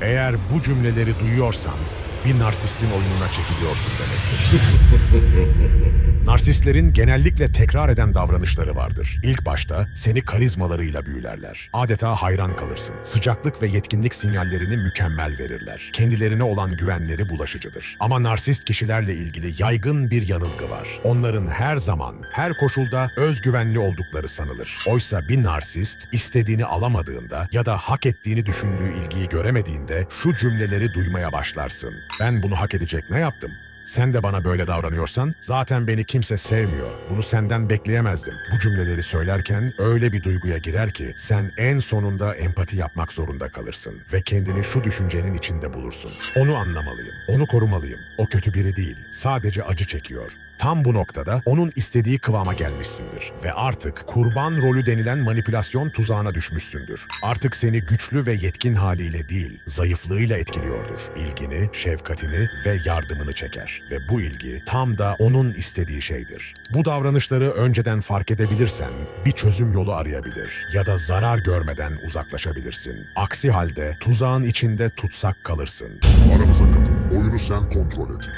Eğer bu cümleleri duyuyorsan bir narsistin oyununa çekiliyorsun demektir. Narsistlerin genellikle tekrar eden davranışları vardır. İlk başta seni karizmalarıyla büyülerler. Adeta hayran kalırsın. Sıcaklık ve yetkinlik sinyallerini mükemmel verirler. Kendilerine olan güvenleri bulaşıcıdır. Ama narsist kişilerle ilgili yaygın bir yanılgı var. Onların her zaman, her koşulda özgüvenli oldukları sanılır. Oysa bir narsist istediğini alamadığında ya da hak ettiğini düşündüğü ilgiyi göremediğinde şu cümleleri duymaya başlarsın. Ben bunu hak edecek ne yaptım? Sen de bana böyle davranıyorsan zaten beni kimse sevmiyor. Bunu senden bekleyemezdim. Bu cümleleri söylerken öyle bir duyguya girer ki sen en sonunda empati yapmak zorunda kalırsın ve kendini şu düşüncenin içinde bulursun. Onu anlamalıyım, onu korumalıyım. O kötü biri değil, sadece acı çekiyor. Tam bu noktada onun istediği kıvama gelmişsindir ve artık kurban rolü denilen manipülasyon tuzağına düşmüşsündür. Artık seni güçlü ve yetkin haliyle değil, zayıflığıyla etkiliyordur. İlgini, şefkatini ve yardımını çeker ve bu ilgi tam da onun istediği şeydir. Bu davranışları önceden fark edebilirsen bir çözüm yolu arayabilir ya da zarar görmeden uzaklaşabilirsin. Aksi halde tuzağın içinde tutsak kalırsın. Aramıza katıl. Oyunu sen kontrol et.